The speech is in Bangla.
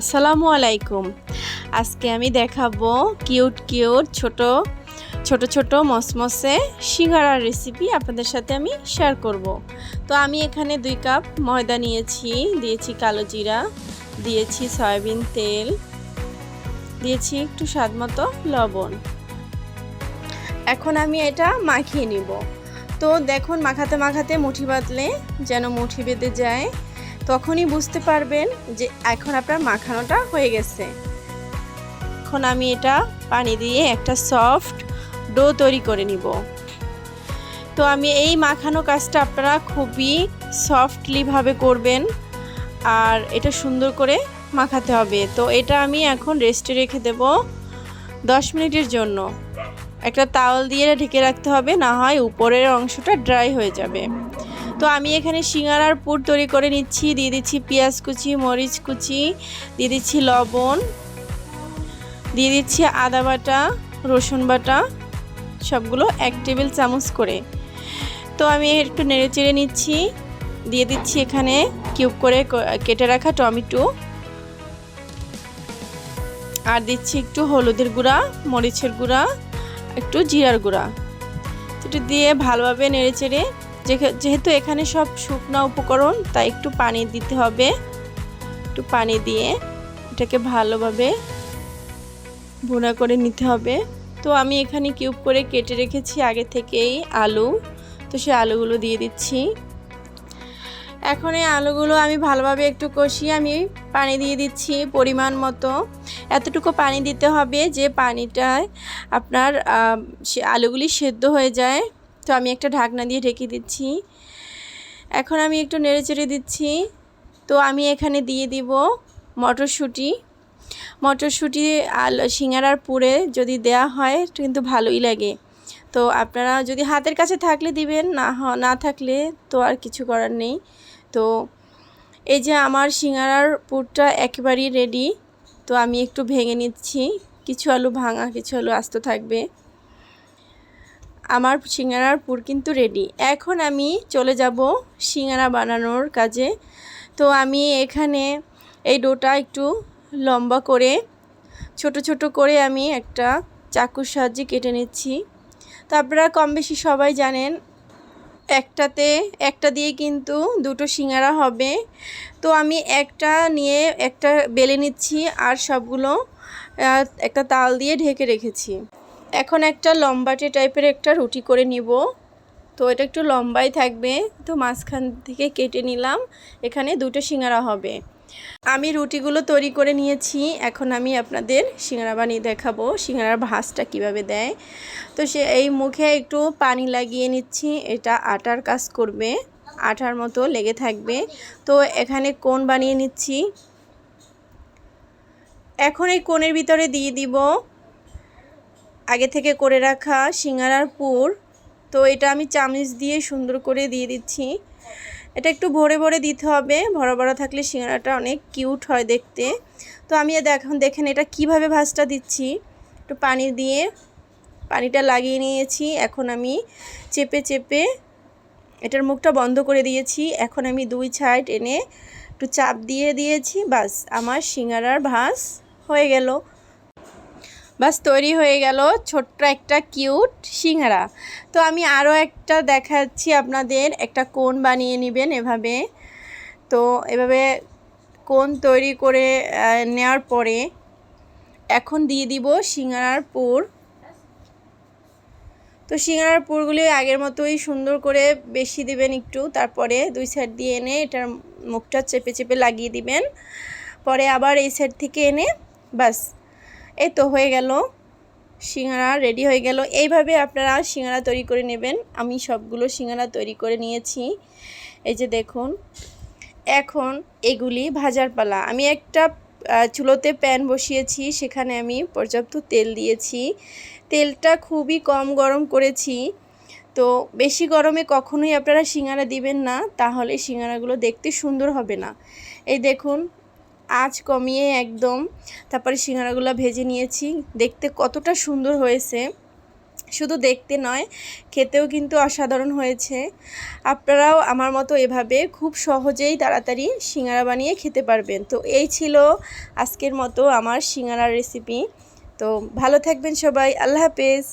আসসালামু আলাইকুম। আজকে আমি দেখাবো কিউট কিউট, ছোট ছোট ছোট, মসমসে সিঙ্গারার রেসিপি আপনাদের সাথে আমি শেয়ার করব। তো আমি এখানে দুই কাপ ময়দা নিয়েছি, দিয়েছি কালো জিরা, দিয়েছি সয়াবিন তেল, দিয়েছি একটু স্বাদ মতো লবণ। এখন আমি এটা মাখিয়ে নিব। তো দেখুন, মাখাতে মাখাতে মুঠি বাঁধলে যেন মুঠি বেঁধে যায়। তখনই বুঝতে পারবেন যে এখন আপনার মাখানোটা হয়ে গেছে। এখন আমি এটা পানি দিয়ে একটা সফট ডো তৈরি করে নিব। তো আমি এই মাখানো কাজটা আপনারা খুবই সফটলিভাবে করবেন আর এটা সুন্দর করে মাখাতে হবে। তো এটা আমি এখন রেস্টে রেখে দেব দশ মিনিটের জন্য। একটা তাওয়াল দিয়ে ঢেকে রাখতে হবে, না হয় উপরের অংশটা ড্রাই হয়ে যাবে। তো আমি এখানে সিঙ্গারার পুর তৈরি করে নিচ্ছি। দিয়ে দিচ্ছি পেঁয়াজ কুচি, মরিচ কুচি, দিয়ে দিচ্ছি লবণ, দিয়ে দিচ্ছি আদা বাটা, রসুন বাটা, সবগুলো এক টেবিল চামচ করে। তো আমি একটু নেড়ে চেড়ে নিচ্ছি। দিয়ে দিচ্ছি এখানে কিউব করে কেটে রাখা টমেটো। আর দিচ্ছি একটু হলুদের গুঁড়া, মরিচের গুঁড়া, একটু জিরার গুঁড়া। এটা দিয়ে ভালোভাবে নেড়ে চেড়ে যেহেতু এখানে সব শুকনো উপকরণ, তাই একটু পানি দিতে হবে। একটু পানি দিয়ে এটাকে ভালোভাবে ভুনা করে নিতে হবে। তো আমি এখানে কিউব করে কেটে রেখেছি আগে থেকেই আলু। তো সেই আলুগুলো দিয়ে দিচ্ছি। এখন এই আলুগুলো আমি ভালোভাবে একটু কষিয়ে আমি পানি দিয়ে দিচ্ছি পরিমাণ মতো। এতটুকু পানি দিতে হবে যে পানিটায় আপনার আলুগুলি সেদ্ধ হয়ে যায়। তো আমি একটা ঢাকনা দিয়ে ঢেকে দিচ্ছি। এখন আমি একটু নেড়ে চেড়ে দিচ্ছি। তো আমি এখানে দিয়ে দিব মটরশুঁটি। মটরশুঁটি আল, সিঙ্গারার পুরে যদি দেয়া হয় কিন্তু ভালোই লাগে। তো আপনারা যদি হাতের কাছে থাকলে দিবেন, না না থাকলে তো আর কিছু করার নেই। তো এই যে আমার সিঙ্গারার পুরটা একেবারেই রেডি তো আমি একটু ভেঙে নিচ্ছি। কিছু আলু ভাঙা, কিছু আলু আস্ত থাকবে। আমার সিঙ্গারার পুর কিন্তু রেডি এখন আমি চলে যাব সিঙ্গারা বানানোর কাজে। তো আমি এখানে এই ডোটা একটু লম্বা করে, ছোট ছোট করে আমি একটা চাকুর সাহায্যে কেটে নিচ্ছি। তো আপনারা কম বেশি সবাই জানেন, একটাতে, একটা দিয়ে কিন্তু দুটো সিঙ্গারা হবে। তো আমি একটা নিয়ে একটা বেলে নিচ্ছি আর সবগুলো একটা তাল দিয়ে ঢেকে রেখেছি। এখন একটা লম্বাটে টাইপের একটা রুটি করে নিব। তো এটা একটু লম্বাই থাকবে, তো মাঝখান থেকে কেটে নিলাম। এখানে দুটো সিঙ্গারা হবে। আমি রুটিগুলো তৈরি করে নিয়েছি। এখন আমি আপনাদের সিঙ্গারা বানিয়ে দেখাবো, সিঙ্গারার ভাঁজটা কীভাবে দেয়। তো সে এই মুখে একটু পানি লাগিয়ে নিচ্ছি, এটা আটার কাজ করবে, আটার মতো লেগে থাকবে। তো এখানে কোন বানিয়ে নিচ্ছি? এখন এই কোণের ভিতরে দিয়ে দিব। আগে থেকে করে রাখা সিঙ্গারার পুর। তো এটা আমি চামচ দিয়ে সুন্দর করে দিয়ে দিচ্ছি। এটা একটু ভরে ভরে দিতে হবে। ভরা ভরা থাকলে সিঙ্গারাটা অনেক কিউট হয় দেখতে। তো আমি এখন দেখেন এটা কীভাবে ভাজটা দিচ্ছি। একটু পানি দিয়ে পানিটা লাগিয়ে নিয়েছি। এখন আমি চেপে চেপে এটার মুখটা বন্ধ করে দিয়েছি। এখন আমি দুই সাইড এনে একটু চাপ দিয়ে দিয়েছি। বাস, আমার সিঙ্গারার ভাস হয়ে গেল। বাস তৈরি হয়ে গেল ছোট্ট একটা কিউট সিঙ্গারা। তো আমি আরও একটা দেখাচ্ছি আপনাদের। একটা কোন বানিয়ে নেবেন এভাবে। তো এভাবে কোন তৈরি করে নেওয়ার পরে এখন দিয়ে দিব সিঙ্গারার পুর। তো সিঙ্গারার পুরগুলি আগের মতোই সুন্দর করে বেশি দিবেন একটু, তারপরে দুই সাইড দিয়ে এনে এটার মুখটা চেপে চেপে লাগিয়ে দিবেন। পরে আবার এই সাইড থেকে এনে বাস এই তো হয়ে গেল। সিঙ্গারা রেডি হয়ে গেল। এইভাবে আপনারা সিঙ্গারা তৈরি করে নেবেন। আমি সবগুলো সিঙ্গারা তৈরি করে নিয়েছি। এই যে দেখুন। এখন এগুলি ভাজার পালা। আমি একটা চুলোতে প্যান বসিয়েছি। সেখানে আমি পর্যাপ্ত তেল দিয়েছি। তেলটা খুবই কম গরম করেছি। তো বেশি গরমে কখনোই আপনারা সিঙ্গারা দিবেন না। তাহলে সিঙ্গারাগুলো দেখতে সুন্দর হবে না। এই দেখুন আঁচ কমিয়ে একদম তারপরে সিঙ্গারাগুলো ভেজে নিয়েছি। দেখতে কতটা সুন্দর হয়েছে। শুধু দেখতে নয়, খেতেও কিন্তু অসাধারণ হয়েছে। আপনারাও আমার মতো এভাবে খুব সহজেই তাড়াতাড়ি সিঙ্গারা বানিয়ে খেতে পারবেন। তো এই ছিল আজকের মতো আমার সিঙ্গারার রেসিপি তো ভালো থাকবেন সবাই। আল্লাহ হাফেজ।